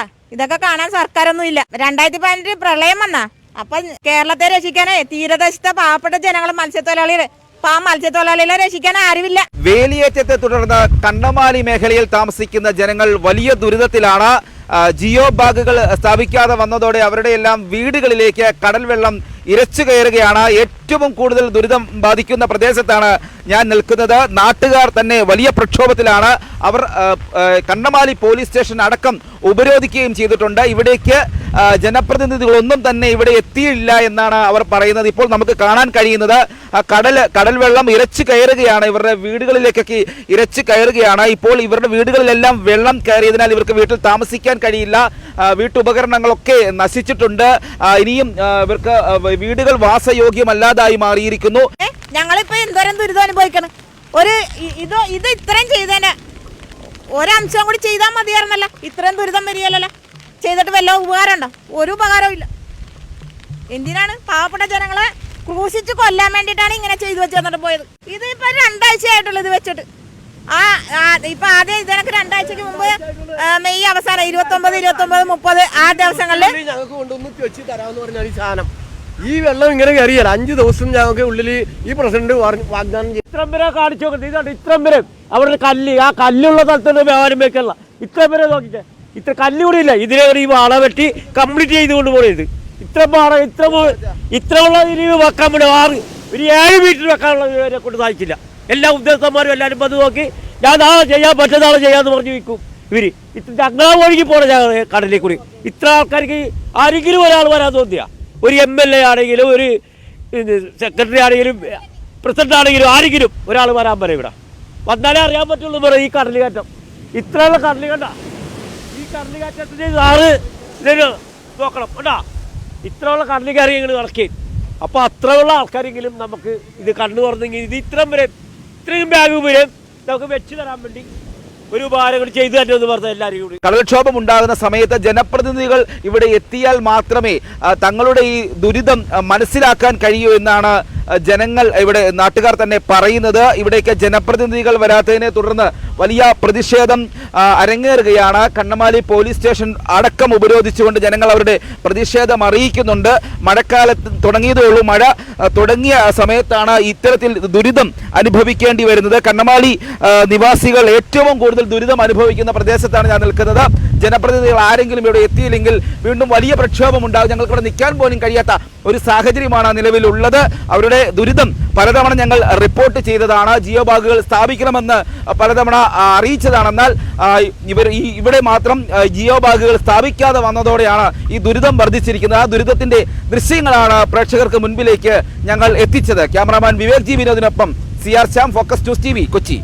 കണ്ട? ഇതൊക്കെ കാണാൻ സർക്കാരൊന്നും ഇല്ല രണ്ടായിരത്തി പതിനെട്ട് പ്രളയം വന്നാ. അപ്പൊ കേരളത്തെ രക്ഷിക്കാനേ തീരദേശത്തെ പാവപ്പെട്ട ജനങ്ങൾ മത്സ്യത്തൊഴിലാളികൾ പാ മത്സ്യത്തൊഴിലാളികളെ രക്ഷിക്കാൻ ആരുമില്ല. വേലിയേറ്റത്തെ തുടർന്ന് കണ്ണമാലി മേഖലയിൽ താമസിക്കുന്ന ജനങ്ങൾ വലിയ ദുരിതത്തിലാണ്. ജിയോ ബാഗുകൾ സ്ഥാപിക്കാതെ വന്നതോടെ അവരുടെ എല്ലാം വീടുകളിലേക്ക് കടൽ വെള്ളം ഇരച്ചു കയറുകയാണ്. ഏറ്റവും കൂടുതൽ ദുരിതം ബാധിക്കുന്ന പ്രദേശത്താണ് ഞാൻ നിൽക്കുന്നത്. നാട്ടുകാർ തന്നെ വലിയ പ്രക്ഷോഭത്തിലാണ്. അവർ കണ്ണമാലി പോലീസ് സ്റ്റേഷൻ അടക്കം ഉപരോധിക്കുകയും ചെയ്തിട്ടുണ്ട്. ഇവിടേക്ക് ജനപ്രതിനിധികളൊന്നും തന്നെ ഇവിടെ എത്തിയില്ല എന്നാണ് അവർ പറയുന്നത്. ഇപ്പോൾ നമുക്ക് കാണാൻ കഴിയുന്നത് കടൽ കടൽ വെള്ളം ഇരച്ചു കയറുകയാണ്. ഇവരുടെ വീടുകളിലേക്കൊക്കെ ഇരച്ചു കയറുകയാണ്. ഇപ്പോൾ ഇവരുടെ വീടുകളിലെല്ലാം വെള്ളം കയറിയതിനാൽ ഇവർക്ക് വീട്ടിൽ താമസിക്കാൻ കഴിയില്ല. വീട്ടുപകരണങ്ങളൊക്കെ നശിച്ചിട്ടുണ്ട്. ഇനിയും ഇവർക്ക് വീടുകൾ വാസയോഗ്യമല്ലാതായി മാറിയിരിക്കുന്നു. ഞങ്ങളിപ്പോ എന്തോരം ദുരിതം അനുഭവിക്കണം? ഒരു ഇത് ഇത് ഇത്രയും ചെയ്തേനെ. ഒരംശം കൂടി ചെയ്താൽ മതിയായിരുന്നല്ലോ. ഇത്രയും ദുരിതം വരികയല്ലോ ചെയ്തിട്ട് വല്ല ഉപകാരം ഉണ്ടോ ഒരു ഉപകാരവും ഇല്ല. എന്തിനാണ് പാവപ്പെട്ട ജനങ്ങളെ ക്രൂശിച്ച് കൊല്ലാൻ വേണ്ടിയിട്ടാണ് ഇങ്ങനെ ചെയ്തു വെച്ച് തന്നിട്ട് പോയത്? ഇത് ഇപ്പൊ രണ്ടാഴ്ചയായിട്ടുള്ളൂ ഇത് വെച്ചിട്ട്. ആ ഇപ്പൊ ആദ്യം ഇതിനൊക്കെ രണ്ടാഴ്ചക്ക് മുമ്പ് മെയ് അവസാനം ഇരുപത്തി ഒമ്പത് ഇരുപത്തി ഒമ്പത് മുപ്പത് ആ ദിവസങ്ങളിൽ ഉള്ളിൽ ഞങ്ങൾക്ക് കൊണ്ടുവന്ന് വെച്ച് തരാമെന്ന് പറഞ്ഞാൽ ഈ സാധനം. ഈ വെള്ളം ഇങ്ങനെ കയറിയല്ല അഞ്ച് ദിവസം ഞങ്ങൾക്ക് ഉള്ളിൽ ഈ പ്രസിഡന്റ് വാഗ്ദാനം ചെയ്തു. ഇത്രം പേരെ കാണിച്ചു നോക്കുന്നത് ഇതാണ് ഇത്രം പേരെ. അവിടെ കല്ല് ആ കല്ലുള്ള സ്ഥലത്തുണ്ട് വ്യാപാരം വെക്കല്ല. ഇത്രം പേരെ നോക്കിച്ചേ ഇത്ര കല്ല് കൂടി ഇല്ല. ഇതിനെ ഈ വാള വെട്ടി കംപ്ലീറ്റ് ചെയ്തുകൊണ്ട് പോയത് ഇത്ര പാറ ഇത്ര ഇത്ര ഉള്ള ഇനി വെക്കാൻ വേണ്ടി ആറ് ഒരു ഏഴ് മീറ്റർ വെക്കാനുള്ള ഇവരെ കൊണ്ട് സാധിക്കില്ല എല്ലാ ഉദ്യോഗസ്ഥന്മാരും എല്ലാവരും അത് നോക്കി ഞാൻ നാളെ ചെയ്യാൻ പറ്റുന്ന ചെയ്യാന്ന് പറഞ്ഞു വിൽക്കും ഇവർ ഇത്ര ചങ്ങാ ഒഴുകി പോണ കടലിൽ കൂടി ഇത്ര ആൾക്കാർക്ക് ആരെങ്കിലും ഒരാൾ വരാൻ തോന്നിയ? ഒരു എം എൽ എ ആണെങ്കിലും ഒരു സെക്രട്ടറി ആണെങ്കിലും പ്രസിഡന്റ് ആണെങ്കിലും ആരെങ്കിലും ഒരാൾ വരാൻ പറയും ഇവിടെ. വന്നാലേ അറിയാൻ പറ്റുള്ളൂ പറയും ഈ കടൽ കയറ്റം. ഇത്രയുള്ള കടൽ കടൽ കയറ്റത്തിന് സാറ് നോക്കണം. കേട്ടാ ഇത്രയുള്ള കടൽ കയറി ഇങ്ങനെ നടക്കി. അപ്പോൾ അത്രയുള്ള ആൾക്കാരെങ്കിലും നമുക്ക് ഇത് കണ്ണു തുറന്നെങ്കിൽ ഇത് ഇത്രയും വരെ ഇത്രയും ബാഗ് വരെ നമുക്ക് വെച്ച് തരാൻ വേണ്ടി ഒരു ഉപകാരം കൂടി ചെയ്തു തന്നെ എന്ന് പറഞ്ഞ എല്ലാവരും കൂടി. കടൽക്ഷോഭം ഉണ്ടാകുന്ന സമയത്ത് ജനപ്രതിനിധികൾ ഇവിടെ എത്തിയാൽ മാത്രമേ തങ്ങളുടെ ഈ ദുരിതം മനസ്സിലാക്കാൻ കഴിയൂ എന്നാണ് ജനങ്ങൾ ഇവിടെ നാട്ടുകാർ തന്നെ പറയുന്നത് ഇവിടേക്ക് ജനപ്രതിനിധികൾ വരാത്തതിനെ തുടർന്ന് വലിയ പ്രതിഷേധം അരങ്ങേറുകയാണ്. കണ്ണമാലി പോലീസ് സ്റ്റേഷൻ അടക്കം ഉപരോധിച്ചുകൊണ്ട് ജനങ്ങൾ അവരുടെ പ്രതിഷേധം അറിയിക്കുന്നുണ്ട്. മഴക്കാലത്ത് തുടങ്ങിയതേ ഉള്ളൂ. മഴ തുടങ്ങിയ സമയത്താണ് ഇത്തരത്തിൽ ദുരിതം അനുഭവിക്കേണ്ടി വരുന്നത്. കണ്ണമാലി നിവാസികൾ ഏറ്റവും കൂടുതൽ ദുരിതം അനുഭവിക്കുന്ന പ്രദേശത്താണ് ഞാൻ നിൽക്കുന്നത്. ജനപ്രതിനിധികൾ ആരെങ്കിലും ഇവിടെ എത്തിയില്ലെങ്കിൽ വീണ്ടും വലിയ പ്രക്ഷോഭം ഉണ്ടാകും. ഞങ്ങൾക്ക് ഇവിടെ നിൽക്കാൻ പോലും കഴിയാത്ത ഒരു സാഹചര്യമാണ് നിലവിലുള്ളത്. അവരുടെ ദുരിതം പലതവണ ഞങ്ങൾ റിപ്പോർട്ട് ചെയ്തതാണ്. ജിയോ ബാഗുകൾ സ്ഥാപിക്കണമെന്ന് പലതവണ അറിയിച്ചതാണെന്നാൽ ഇവർ ഈ ഇവിടെ മാത്രം ജിയോ ബാഗുകൾ സ്ഥാപിക്കാതെ വന്നതോടെയാണ് ഈ ദുരിതം വർദ്ധിച്ചിരിക്കുന്നത്. ആ ദുരിതത്തിന്റെ ദൃശ്യങ്ങളാണ് പ്രേക്ഷകർക്ക് മുൻപിലേക്ക് ഞങ്ങൾ എത്തിച്ചത്. Cameraman Vivek G വിനോദിനൊപ്പം C R Shyam focus news T Kochi.